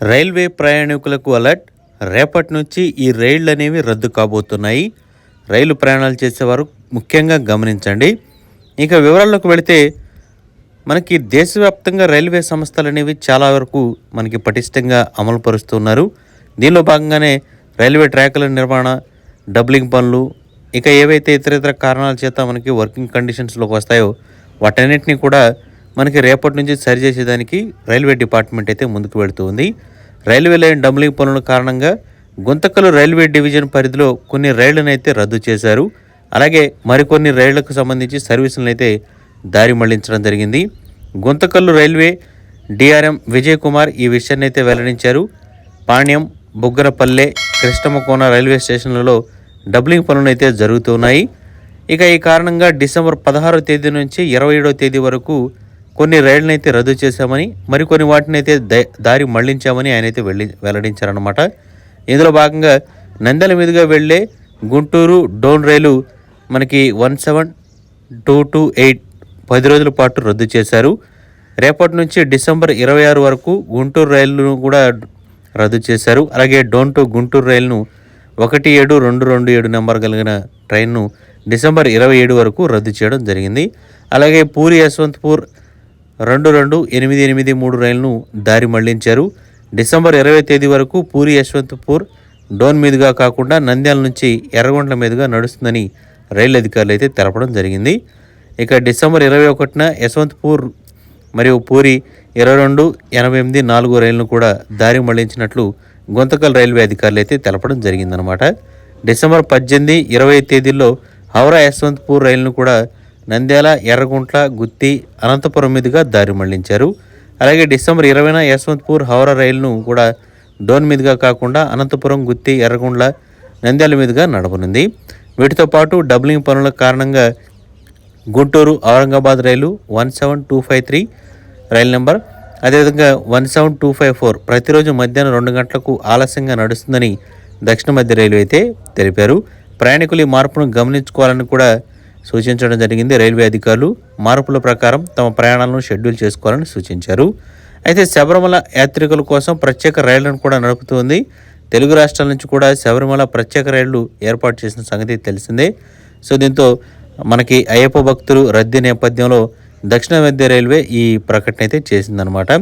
Railway ప్రయాణికులకు alert. రేపటి నుంచి ఈ రైళ్ళు అనేవి రద్దు కాబోతున్నాయి. రైలు ప్రయాణాలు చేసేవారు ముఖ్యంగా గమనించండి. ఇక వివరాల్లోకి వెళితే మనకి దేశవ్యాప్తంగా రైల్వే సంస్థలు అనేవి చాలా వరకు మనకి పటిష్టంగా అమలు పరుస్తున్నారు. దీనిలో భాగంగానే రైల్వే ట్రాకుల నిర్మాణ డబ్లింగ్ పనులు ఇక ఏవైతే ఇతర ఇతర కారణాల చేత మనకి వర్కింగ్ కండిషన్స్లోకి వస్తాయో వాటన్నిటిని కూడా మనకి రేపటి నుంచి సరిచేసేదానికి రైల్వే డిపార్ట్మెంట్ అయితే ముందుకు వెళుతుంది. రైల్వే లైన్ డబ్లింగ్ పనుల కారణంగా గుంతకలు రైల్వే డివిజన్ పరిధిలో కొన్ని రైళ్ళను అయితే రద్దు చేశారు. అలాగే మరికొన్ని రైళ్ళకు సంబంధించి సర్వీసులను అయితే దారి మళ్ళించడం జరిగింది. గుంతకల్లు రైల్వే డిఆర్ఎం విజయ్ కుమార్ ఈ విషయాన్ని అయితే వెల్లడించారు. పాణ్యం బుగ్గరపల్లె కృష్ణమకోన రైల్వే స్టేషన్లలో డబ్లింగ్ పనులు అయితే జరుగుతున్నాయి. ఇక ఈ కారణంగా డిసెంబర్ పదహారో తేదీ నుంచి ఇరవై ఏడవ తేదీ వరకు కొన్ని రైళ్ళను అయితే రద్దు చేశామని మరికొన్ని వాటిని అయితే ద- దారి మళ్ళించామని ఆయన అయితే వెళ్ళి వెల్లడించారనమాట ఇందులో భాగంగా నందల మీదుగా వెళ్ళే గుంటూరు డోన్ రైలు మనకి one seven two two eight పది రోజుల పాటు రద్దు చేశారు. రేపటి నుంచి డిసెంబర్ ఇరవై ఆరు వరకు గుంటూరు రైలును కూడా రద్దు చేశారు. అలాగే డోన్ టు గుంటూరు రైలును ఒకటి ఏడు రెండు రెండు ఏడు నెంబర్ కలిగిన ట్రైన్ను డిసెంబర్ ఇరవై ఏడు వరకు రద్దు చేయడం జరిగింది. అలాగే పూరి యశ్వంత్పూర్ రెండు రెండు ఎనిమిది ఎనిమిది మూడు రైలును దారి మళ్ళించారు. డిసెంబర్ ఇరవై తేదీ వరకు పూరి యశ్వంత్పూర్ డోన్ మీదుగా కాకుండా నంద్యాల నుంచి ఎర్రగొండల మీదుగా నడుస్తుందని రైలు అధికారులు అయితే తెలపడం జరిగింది. ఇక డిసెంబర్ ఇరవై ఒకటిన యశ్వంత్పూర్ మరియు పూరి ఇరవై రెండు ఎనభై ఎనిమిది నాలుగు రైళ్ళను కూడా దారి మళ్ళించినట్లు గుంతకల్ రైల్వే అధికారులు అయితే తెలపడం జరిగిందనమాట డిసెంబర్ పద్దెనిమిది ఇరవై తేదీల్లో హౌరా యశ్వంత్పూర్ రైలును కూడా నంద్యాల ఎర్రగుంట్ల గుత్తి అనంతపురం మీదుగా దారి మళ్ళించారు. అలాగే డిసెంబర్ ఇరవైన యశ్వంత్పూర్ హౌరా రైలును కూడా డోన్ మీదుగా కాకుండా అనంతపురం గుత్తి ఎర్రగుండ్ల నంద్యాల మీదుగా నడపనుంది. వీటితో పాటు డబ్లింగ్ పనుల కారణంగా గుంటూరు ఔరంగాబాద్ రైలు one seven two five three రైలు నెంబర్ అదేవిధంగా one seven two five four ప్రతిరోజు మధ్యాహ్నం రెండు గంటలకు ఆలస్యంగా నడుస్తుందని దక్షిణ మధ్య రైలు అయితే తెలిపారు. ప్రయాణికులు ఈ మార్పును గమనించుకోవాలని కూడా సూచించడం జరిగింది. రైల్వే అధికారులు మార్పుల ప్రకారం తమ ప్రయాణాలను షెడ్యూల్ చేసుకోవాలని సూచించారు. అయితే శబరిమల యాత్రికుల కోసం ప్రత్యేక రైళ్ళను కూడా నడుపుతోంది. తెలుగు రాష్ట్రాల నుంచి కూడా శబరిమల ప్రత్యేక రైళ్ళు ఏర్పాటు చేసిన సంగతి తెలిసిందే. సో దీంతో మనకి అయ్యప్ప భక్తులు రద్దీ నేపథ్యంలో దక్షిణ మధ్య రైల్వే ఈ ప్రకటన అయితే చేసిందనమాట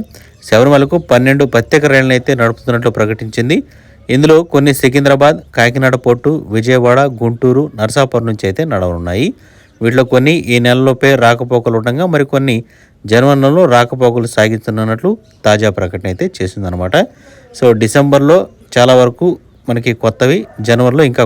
శబరిమలకు పన్నెండు ప్రత్యేక రైళ్ళను అయితే నడుపుతున్నట్లు ప్రకటించింది. ఇందులో కొన్ని సికింద్రాబాద్ కాకినాడ పోర్టు విజయవాడ గుంటూరు నర్సాపూర్ నుంచి అయితే నడవనున్నాయి. వీటిలో కొన్ని ఈ నెలలోపే రాకపోకలు ఉండగా మరికొన్ని జనవరి నెలలో రాకపోకలు సాగిస్తున్నట్లు తాజా ప్రకటన అయితే చేసిందనమాట సో డిసెంబర్లో చాలా వరకు మనకి కొత్తవి జనవరిలో ఇంకా